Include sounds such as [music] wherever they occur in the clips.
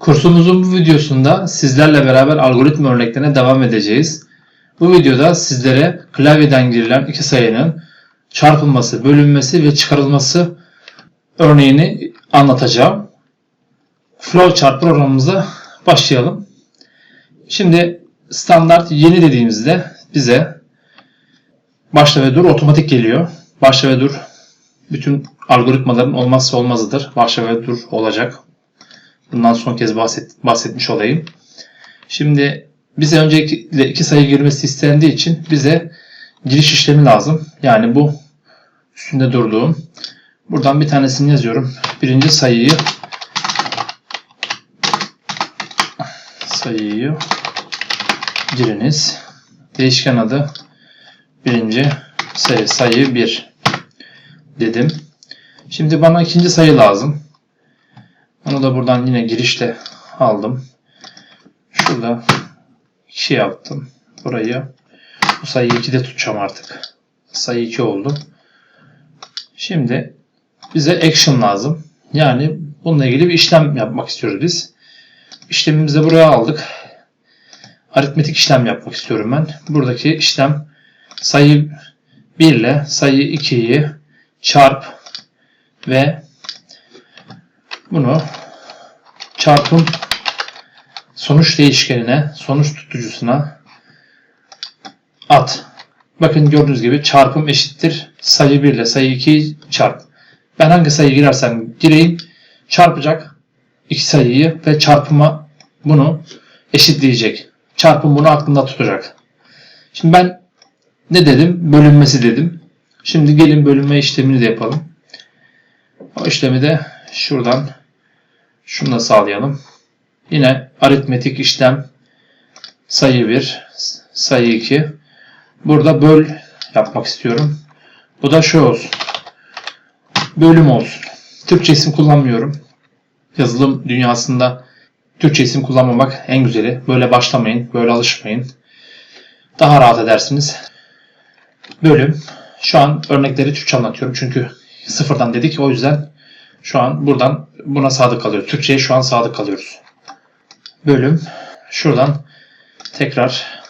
Kursumuzun bu videosunda sizlerle beraber algoritma örneklerine devam edeceğiz. Bu videoda sizlere klavyeden girilen iki sayının çarpılması, bölünmesi ve çıkarılması örneğini anlatacağım. Flowchart programımıza başlayalım. Şimdi standart yeni dediğimizde bize başla ve dur otomatik geliyor. Başla ve dur bütün algoritmaların olmazsa olmazıdır. Başla ve dur olacak. Bundan son kez bahset, bahsetmiş olayım. Şimdi bize öncelikle iki sayı girmesi istendiği için bize giriş işlemi lazım. Yani bu üstünde durduğum. Buradan bir tanesini yazıyorum. Birinci sayıyı sayıyı giriniz. Değişken adı birinci sayı sayı 1 dedim. Şimdi bana ikinci sayı lazım. Onu da buradan yine girişle aldım. Şurada 2 yaptım. Burayı bu sayıyı 2'de tutacağım artık. Sayı 2 oldu. Şimdi bize action lazım. Yani bununla ilgili bir işlem yapmak istiyoruz biz. İşlemimizi buraya aldık. Aritmetik işlem yapmak istiyorum ben. Buradaki işlem sayı 1 ile sayı 2'yi çarp ve bunu çarpım sonuç değişkenine, sonuç tutucusuna at. Bakın gördüğünüz gibi çarpım eşittir sayı 1 ile sayı 2'yi çarp. Ben hangi sayı girersem gireyim çarpacak iki sayıyı ve çarpıma bunu eşitleyecek. Çarpım bunu aklında tutacak. Şimdi ben ne dedim? Bölünmesi dedim. Şimdi gelin bölünme işlemini de yapalım. O işlemi de şuradan şunu sağlayalım. Yine aritmetik işlem sayı 1, sayı 2. Burada böl yapmak istiyorum. Bu da şu olsun. Bölüm olsun. Türkçe isim kullanmıyorum. Yazılım dünyasında Türkçe isim kullanmamak en güzeli. Böyle başlamayın, böyle alışmayın. Daha rahat edersiniz. Bölüm. Şu an örnekleri Türkçe anlatıyorum çünkü sıfırdan dedik o yüzden şu an buradan buna sadık kalıyoruz. Türkçe'ye şu an sadık kalıyoruz. Bölüm. Şuradan tekrar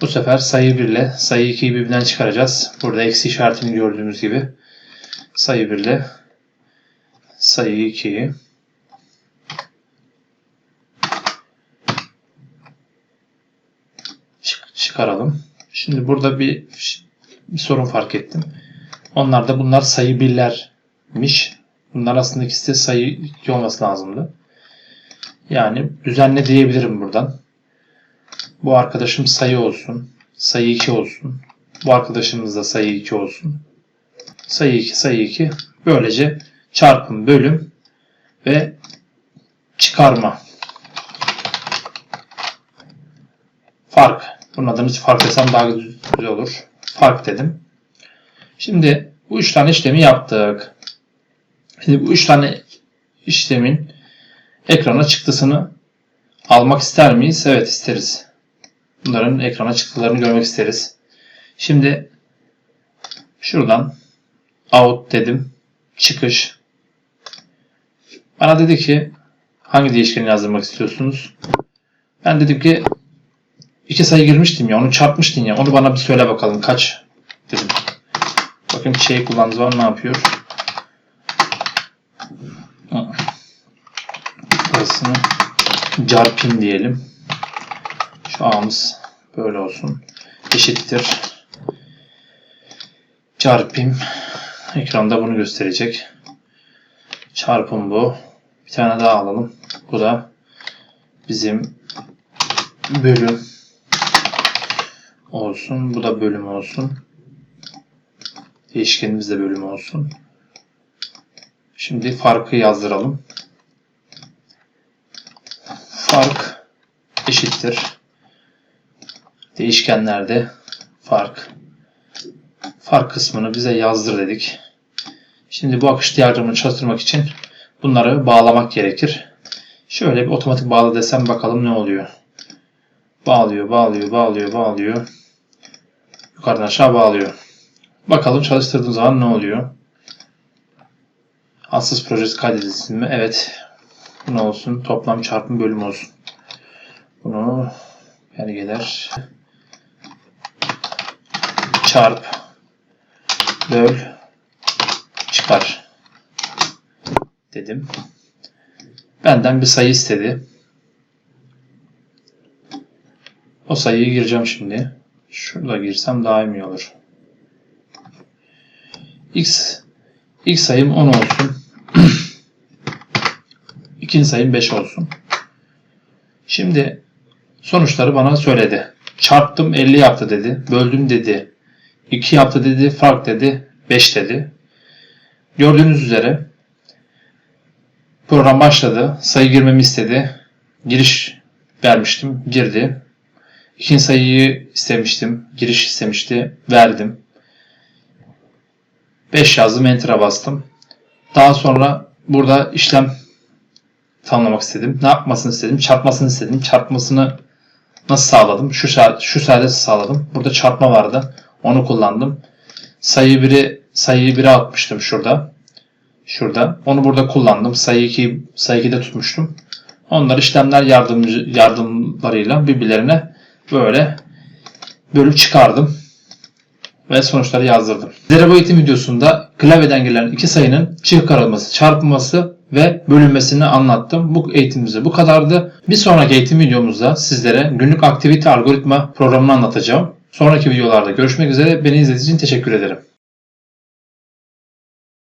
bu sefer sayı 1 ile sayı 2'yi birbirinden çıkaracağız. Burada eksi işaretini gördüğümüz gibi sayı 1 ile sayı 2'yi çıkaralım. Şimdi burada bir, bir sorun fark ettim. Onlar da bunlar sayı birlermiş. Bunlar aslında ikisi de sayı 2 olması lazımdı. Yani düzenle diyebilirim buradan. Bu arkadaşım sayı olsun. Sayı 2 olsun. Bu arkadaşımız da sayı 2 olsun. Sayı 2, sayı 2. Böylece çarpım, bölüm ve çıkarma. Fark. Bunun adını fark desem daha güzel olur. Fark dedim. Şimdi bu üç tane işlemi yaptık. Şimdi bu üç tane işlemin ekrana çıktısını almak ister miyiz? Evet isteriz. Bunların ekrana çıktılarını görmek isteriz. Şimdi şuradan out dedim. Çıkış. Bana dedi ki hangi değişkeni yazdırmak istiyorsunuz? Ben dedim ki iki sayı girmiştim ya onu çarpmıştın ya onu bana bir söyle bakalım kaç dedim. Bakın şey kullandığı zaman ne yapıyor? Burasını carpim diyelim. Şu ağımız böyle olsun. Eşittir. Çarpım. Ekranda bunu gösterecek. Çarpım bu. Bir tane daha alalım. Bu da bizim bölüm olsun. Bu da bölüm olsun. Değişkenimiz de bölüm olsun. Şimdi farkı yazdıralım. Fark eşittir. Değişkenlerde fark. Fark kısmını bize yazdır dedik. Şimdi bu akış diyagramını çalıştırmak için bunları bağlamak gerekir. Şöyle bir otomatik bağla desem bakalım ne oluyor. Bağlıyor, bağlıyor, bağlıyor, bağlıyor. Yukarıdan aşağı bağlıyor. Bakalım çalıştırdığım zaman ne oluyor? Ansız projesi kaydedilsin mi? Evet. Ne olsun? Toplam çarpım bölüm olsun. Bunu gelir çarp böl çıkar dedim. Benden bir sayı istedi. O sayıyı gireceğim şimdi. Şurada girsem daha iyi olur. X ilk sayım 10 olsun. [clears throat] İkinci sayım 5 olsun. Şimdi sonuçları bana söyledi. Çarptım 50 yaptı dedi. Böldüm dedi. 2 yaptı dedi. Fark dedi. 5 dedi. Gördüğünüz üzere program başladı. Sayı girmemi istedi. Giriş vermiştim. Girdi. İkinci sayıyı istemiştim. Giriş istemişti. Verdim. 5 yazdım. Enter'a bastım. Daha sonra burada işlem tanımlamak istedim. Ne yapmasını istedim? Çarpmasını istedim. Çarpmasını nasıl sağladım? Şu, şu sayede sağladım. Burada çarpma vardı. Onu kullandım. Sayı 1'i sayıyı 1'e atmıştım şurada. Şurada. Onu burada kullandım. Sayı 2'yi sayı 2'de tutmuştum. Onlar işlemler yardımcı yardımlarıyla birbirlerine böyle bölüp çıkardım ve sonuçları yazdırdım. Sizlere eğitim videosunda klavyeden gelen iki sayının çıkarılması, çarpılması ve bölünmesini anlattım. Bu eğitimimiz bu kadardı. Bir sonraki eğitim videomuzda sizlere günlük aktivite algoritma programını anlatacağım. Sonraki videolarda görüşmek üzere. Beni izlediğiniz için teşekkür ederim.